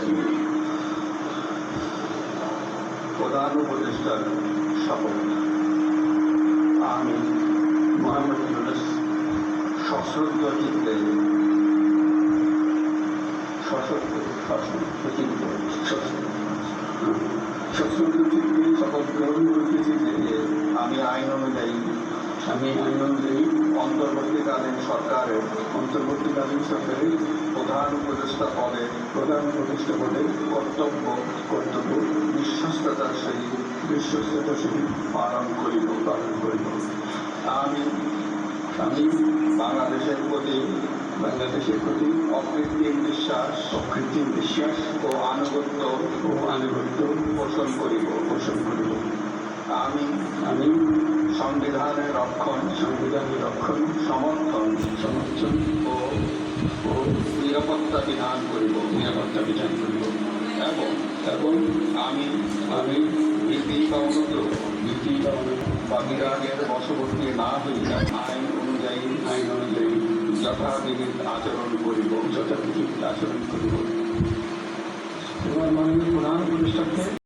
করিতেন প্রধান উপদেষ্টার শপথ আমি মোহাম্মদ ইউনুস সশ্রদ্ধ চিত্তে সশস্ত্র সশস্ত্র চিত্তে গ্রহণ করিতেছি যে আমি আইন অনুযায়ী আমি আইন অনুযায়ী অন্তর্বর্তীকালীন সরকারের অন্তর্বর্তীকালীন সরকারের প্রধান উপদেষ্টা পদে প্রধান উপদেষ্টা পদে কর্তব্য কর্তব্য বিশ্বস্ততার সহিত বিশ্বস্ততার সহিত পালন করিব পালন করিব। আমি আমি বাংলাদেশের প্রতি বাংলাদেশের প্রতি অকৃত্রিম বিশ্বাস অকৃত্রিম বিশ্বাস ও আনুগত্য ও আনুগত্য পোষণ করিব। পোষণ করিব। আমি আমি সংবিধানের রক্ষণ সংবিধানের রক্ষণ সমর্থন নিরাপত্তা বিধান করিব, নিরাপত্তা বিধান করিব। এবং এবং আমি আমি ভীতি বা অনুগ্রহ ভীতি বা বা বিরাগের বশবর্তী না হইয়া আইন অনুযায়ী আইন অনুযায়ী যথাবিহিত আচরণ করিব, যথাবিহিত আচরণ করিব। তোমার মাননীয় প্রধান উপদেষ্টাকে